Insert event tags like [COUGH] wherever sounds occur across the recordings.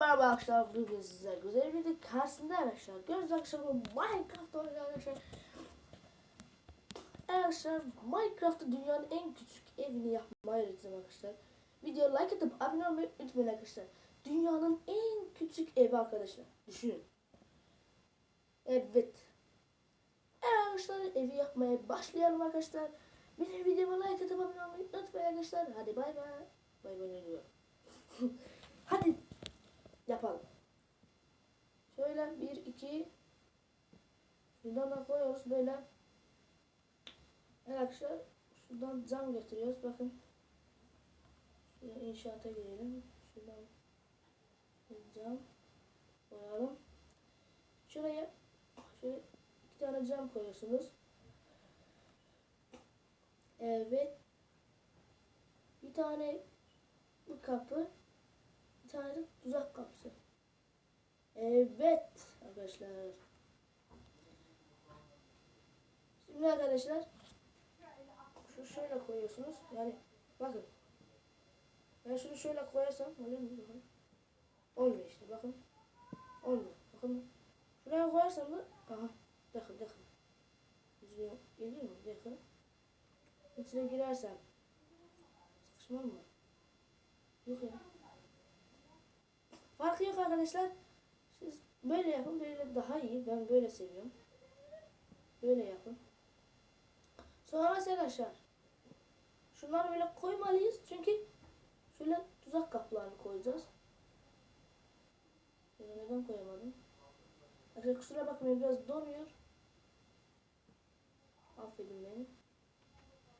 Merhaba arkadaşlar bugün size güzel bir de karşısında arkadaşlar. Göz akşamı Minecraft oynuyor arkadaşlar. Arkadaşlar Minecraft'ta dünyanın en küçük evini yapmayı öğreteceğim arkadaşlar. Video like atıp abone olmayı unutmayın arkadaşlar. Dünyanın en küçük evi arkadaşlar. Düşünün. Evet. Arkadaşlar evi yapmaya başlayalım arkadaşlar. Bir de videoma like atıp abone olmayı unutmayın arkadaşlar. Hadi bay bay. Bay bay ne diyor [LAUGHS] Hadi yapalım. Şöyle bir iki şuradan da koyuyoruz böyle. Arkadaşlar şuradan cam getiriyoruz bakın. Şöyle inşaata girelim. Şuradan cam koyalım. Şuraya şöyle iki tane cam koyuyorsunuz. Evet. Bir tane bu kapı tane de tuzak kapısı. Evet arkadaşlar. Şimdi arkadaşlar şu şöyle koyuyorsunuz. Yani bakın. Ben şunu şöyle koyarsam oluyor mu? Bakın. Olmuyor işte bakın. Olmuyor. Bakın. Şuraya koyarsam da aha bakın bakın. Yüzüne geliyor mu? Bakın. İçine girersem sıkışmam mı? Yok ya. Farkı yok arkadaşlar. Siz böyle yapın. Böyle daha iyi. Ben böyle seviyorum. Böyle yapın. Sonra arkadaşlar. Şunları böyle koymalıyız. Çünkü şöyle tuzak kaplarını koyacağız. Şöyle neden koyamadım? Arkadaşlar kusura bakmayın biraz donuyor. Affedin beni.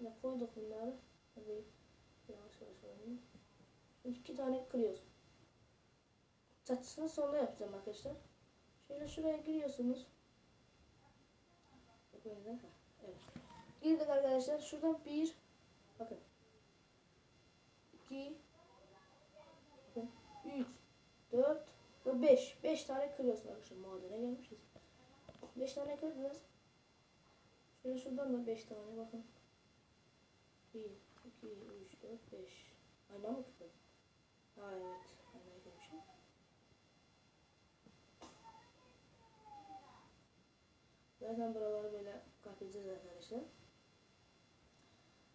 Böyle koyduk bunları. Hadi yavaş yavaş oynayayım. Şimdi tane kırıyoruz çatısını sonda yapacağım arkadaşlar. Şöyle şuraya giriyorsunuz. Evet. Girdik arkadaşlar. Şuradan bir bakın. iki bakın, üç dört ve beş. Beş tane kırıyorsunuz arkadaşlar. Madene gelmişiz. Beş tane kırdınız. Şöyle şuradan da beş tane bakın. Bir, iki, üç, dört, beş. Ayna mı kırdın? Ha evet. Ayna kırmışım. Zaten buraları böyle kapayacağız arkadaşlar.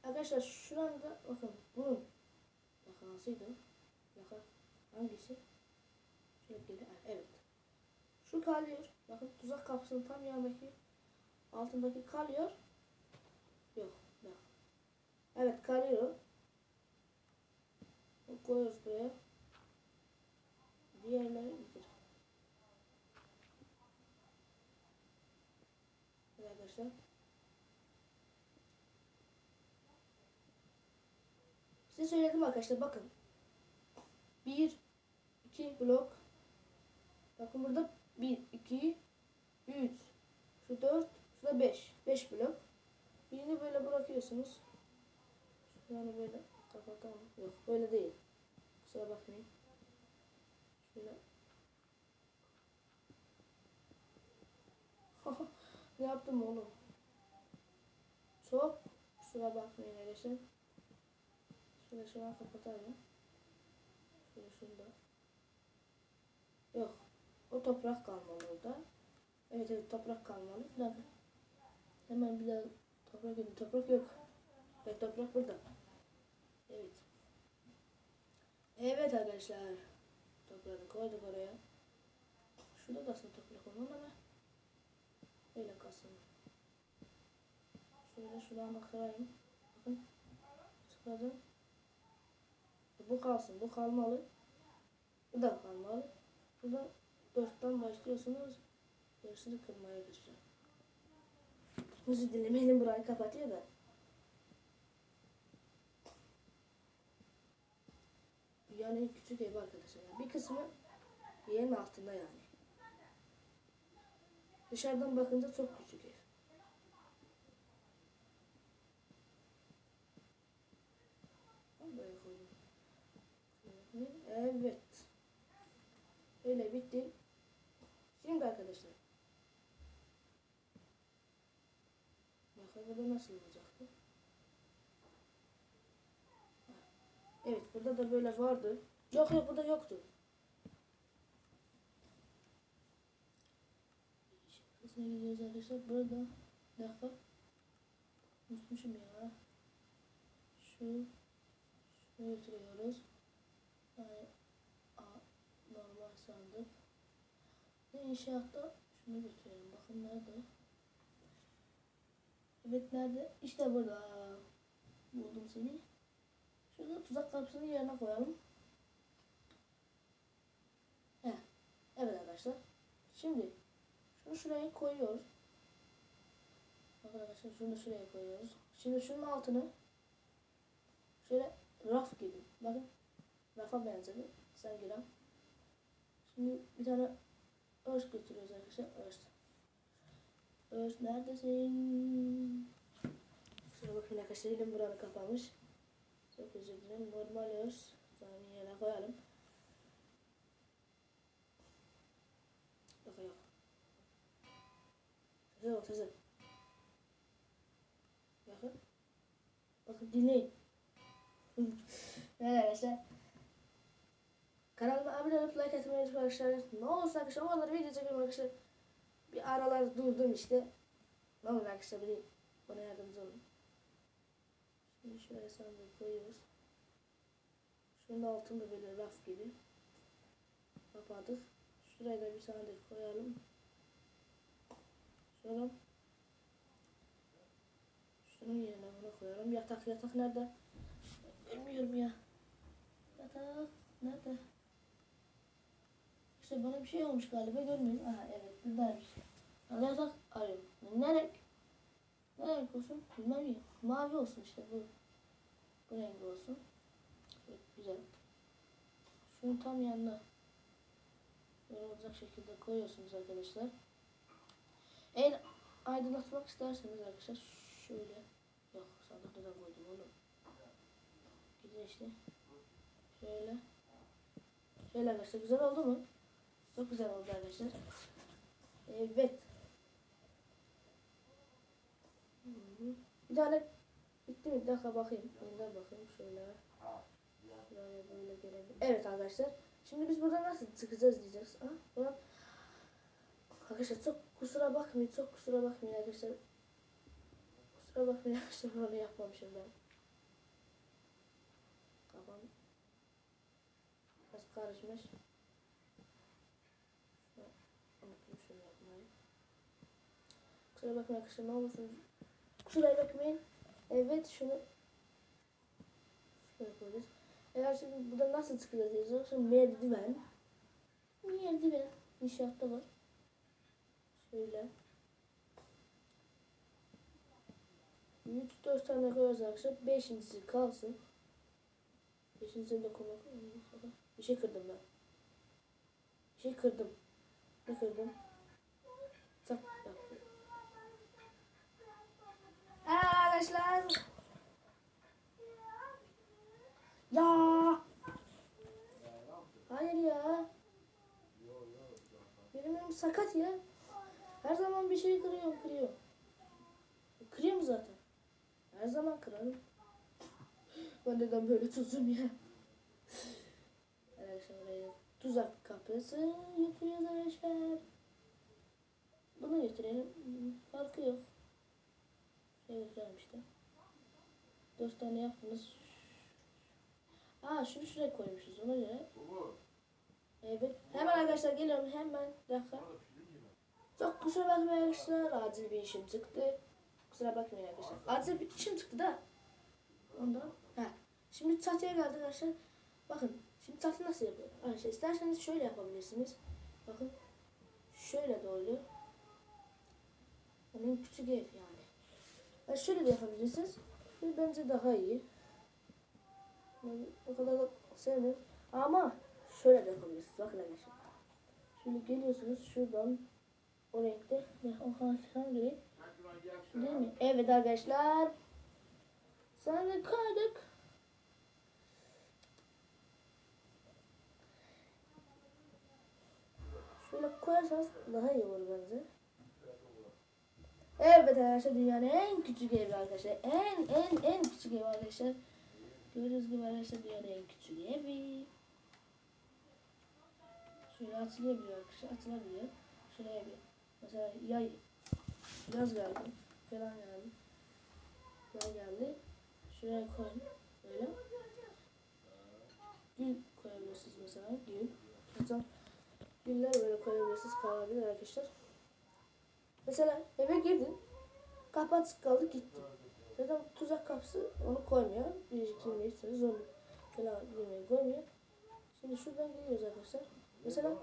Arkadaşlar şu anda bakın bunun yakasıydı. Yaka hangisi? Şöyle evet. Şu kalıyor. Bakın tuzak kapısının tam yanındaki altındaki kalıyor. Yok. Yok. Evet kalıyor. Koyuyoruz buraya. Arkadaşlar. Size söyledim arkadaşlar bakın. Bir, iki blok. Bakın burada bir, iki, üç, şu dört, şu da beş. Beş blok. Birini böyle bırakıyorsunuz. Yani böyle kapatalım. Yok böyle değil. Kusura bakmayın. Şöyle [LAUGHS] Ne yaptım oğlum? Çok kusura bakmayın arkadaşlar. Şöyle şu an kapatalım. Şöyle şunu da. Yok. O toprak kalmalı orada. Evet evet toprak kalmalı. Bir. Hemen bir daha toprak yok. Toprak yok. Evet toprak burada. Evet. Evet arkadaşlar. Toprağı koyduk oraya. Şurada da aslında toprak olmalı ama Öyle kalsın. Şöyle şuradan bakayım. Bakın. Sıkladım. Bu kalsın. Bu kalmalı. Bu da kalmalı. Burada dörtten başlıyorsunuz. Yarısını kırmaya geçeceğim. Özür dilerim elim burayı kapatıyor da. Yani küçük ev arkadaşlar. Bir kısmı yerin altında yani. Dışarıdan bakınca çok küçük. Evet. Öyle bitti. Şimdi arkadaşlar. Bakalım nasıl olacaktı. Evet burada da böyle vardı. Yok yok burada yoktu. Neresine gidiyoruz arkadaşlar? Burada. Bir dakika. Unutmuşum ya. Şu. Şunu götürüyoruz. Yani a, normal sandık. Ve inşaatta şunu götürelim. Bakın nerede? Evet nerede? İşte burada. Buldum seni. Şurada tuzak kapısını yerine koyalım. Heh. Evet arkadaşlar. Şimdi şunu şuraya koyuyoruz. Arkadaşlar şunu da şuraya koyuyoruz. Şimdi şunun altını şöyle raf gibi. Bakın rafa benzedi. Sen giren. Şimdi bir tane örs götürüyoruz arkadaşlar. Örs. Örs neredesin? Şuna bakın arkadaşlar elim buranı kapamış. Çok özür dilerim. Normal örs. Yerine koyalım. Bak sese. Bakın. Bakın dinleyin. evet arkadaşlar. Kanalıma abone olup like atmayı unutmayın arkadaşlar. Ne olursa arkadaşlar o kadar video çekiyorum arkadaşlar. Bir aralar durdum işte. Ne olur arkadaşlar bir bana yardımcı olun. Şimdi şuraya sandığı koyuyoruz. Şunun altında böyle raf gibi. Kapadık. Şuraya da bir sandık koyalım. Şöyle. Şunun yerine bunu koyalım. Yatak yatak nerede? Bilmiyorum ya. Yatak nerede? İşte bana bir şey olmuş galiba görmüyorum. Aha evet buradaymış. Yatak arıyorum. Ne renk? Ne renk olsun? Bilmem ya. Mavi olsun işte bu. Bu renk olsun. Evet güzel. Şunun tam yanına böyle olacak şekilde koyuyorsunuz arkadaşlar. Eğer aydınlatmak isterseniz arkadaşlar şöyle yok sandıkta da koydum onu. Gidin işte. Şöyle. Şöyle arkadaşlar güzel oldu mu? Çok güzel oldu arkadaşlar. Evet. Bir tane bitti mi? Bir dakika bakayım. Yeniden bakayım şöyle. Şuraya böyle gelelim. Evet arkadaşlar. Şimdi biz buradan nasıl çıkacağız diyeceğiz. Ha? Buradan... Arkadaşlar çok kusura bakmayın. Çok kusura bakmayın arkadaşlar. Kusura bakmayın arkadaşlar. Onu yapmamışım ben. Kafam biraz karışmış. Şunu yapmayı. Kusura bakmayın arkadaşlar. Ne olursunuz. Kusura bakmayın. Evet şunu şöyle koyacağız. Eğer şimdi burada nasıl çıkacağız diyeceğiz. Şimdi merdiven. Merdiven. İnşaatta var. Şöyle. 3-4 tane koyarız arkadaşlar. Beşincisi kalsın. Beşincisini de koymak. Bir şey kırdım ben. Bir şey kırdım. Ne kırdım? Sak yaptım. Arkadaşlar. Ya. Hayır ya. Benim sakat ya. Her zaman bir şey kırıyorum, kırıyorum. Kırıyorum zaten. Her zaman kırarım. Ben neden böyle tuzum ya? Arkadaşlar tuzak kapısı getiriyoruz arkadaşlar. Bunu getirelim. Hmm, Farkı yok. Şey götürelim işte. Dört tane yaptınız. Aa şunu şuraya koymuşuz ona göre. Evet. Hemen arkadaşlar geliyorum hemen. Dakika. Çok kusura bakmayın arkadaşlar. Acil bir işim çıktı. Kusura bakmayın arkadaşlar. Acil bir işim çıktı da. Ondan. Ha. Şimdi çatıya geldik arkadaşlar. Bakın. Şimdi çatı nasıl yapıyor? Arkadaşlar isterseniz şöyle yapabilirsiniz. Bakın. Şöyle oluyor. Onun küçük ev yani. Yani şöyle de yapabilirsiniz. Bu bence daha iyi. Ben o kadar da sevmiyorum. Ama şöyle de yapabilirsiniz. Bakın arkadaşlar. Şöyle geliyorsunuz şuradan o renkte ve o hangi? Değil mi? Evet arkadaşlar. Sandık koyduk. Şöyle koyarsanız daha iyi olur bence. Evet arkadaşlar dünyanın en küçük evi arkadaşlar. En en en küçük evi arkadaşlar. Gördüğünüz gibi arkadaşlar dünyanın en küçük evi. Şöyle atılabiliyor arkadaşlar. Atılabiliyor. Şuraya bir mesela yay Yaz geldi. Falan geldi. Yaz geldi. Şuraya koyun. Böyle. Gül koyabilirsiniz mesela. Gül. Mesela güller böyle koyabilirsiniz. Kalabilir arkadaşlar. Mesela eve girdin. Kapı açık kaldı gitti. Zaten tuzak kapısı onu koymuyor. Bir yirmi iki zombi falan girmeyi koymuyor. Şimdi şuradan giriyoruz arkadaşlar. Mesela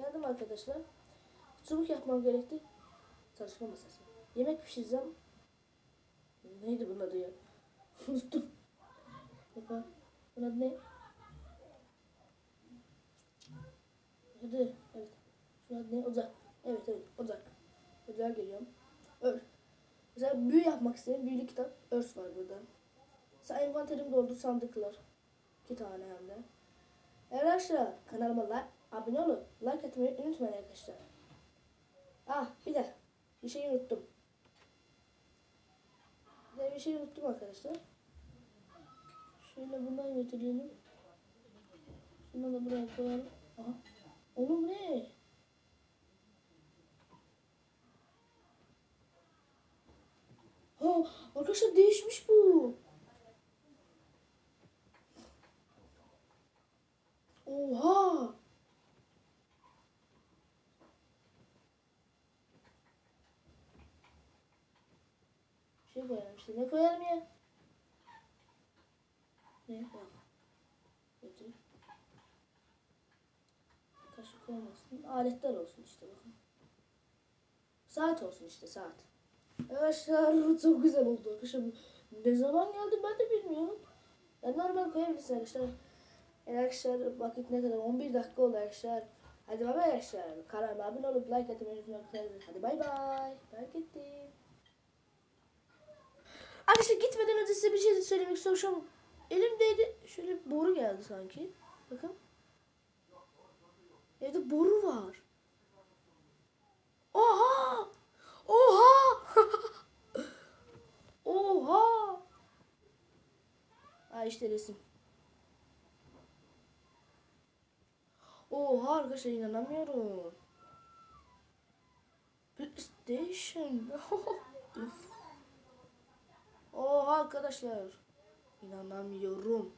geldim arkadaşlar. Çubuk yapmam gerekti. Çalışma masası. Yemek pişireceğim. Neydi bunun adı ya? [LAUGHS] Unuttum. Bakın. Bunun adı ne? Hadi. Evet. Şunun adı ne? Ocak. Evet evet. Ocak. Ocağa geliyorum. Ör. Mesela büyü yapmak istedim. Büyülü kitap. Örs var burada. Mesela envanterim doldu. Sandıklar. İki tane hem de. Arkadaşlar kanalıma like, abone olun. Like atmayı unutmayın arkadaşlar. Ah bir de bir şey unuttum. Bir de bir şey unuttum arkadaşlar. Şöyle bundan götürelim. Şunu da buraya koyalım. Aha. Oğlum ne? Ha, arkadaşlar değişmiş bu. Oha! Bir şey koyalım ya? Ne? Yok. Kötü. Kaşık olmasın. Aletler olsun işte bakın. Saat olsun işte saat. Arkadaşlar [LAUGHS] çok güzel oldu arkadaşlar. Ne zaman geldi ben de bilmiyorum. Ben normal koyabilirsin arkadaşlar. Evet arkadaşlar vakit ne kadar? 11 dakika oldu arkadaşlar. Hadi bay bay arkadaşlar. Kanalıma abone olup like atmayı unutmayın. Hadi bay bay. Terk ettim. Arkadaşlar gitmeden önce size bir şey söylemek istiyorum. Elimdeydi. Şöyle bir boru geldi sanki. Bakın. Evde boru var. Oha! Oha! [LAUGHS] Oha! Ha işte resim. Oha arkadaşlar inanamıyorum. PlayStation. [LAUGHS] Oha arkadaşlar. İnanamıyorum.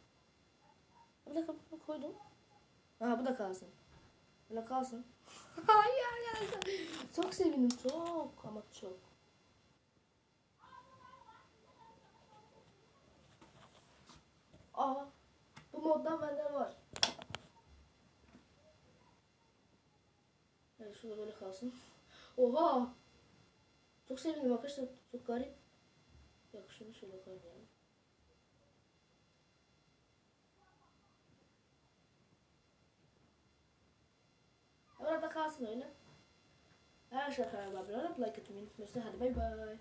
Bir dakika bunu koydum. Ha bu da kalsın. Böyle kalsın. [LAUGHS] Hayır ya. Çok sevindim çok ama çok. Aa bu moddan bende var. Evet şurada böyle kalsın. Oha! Çok sevindim arkadaşlar. Çok garip. Yok şunu şöyle koymayalım. Orada kalsın öyle. Her şey kanalıma abone olup like atmayı unutmayın. Hadi bay bay.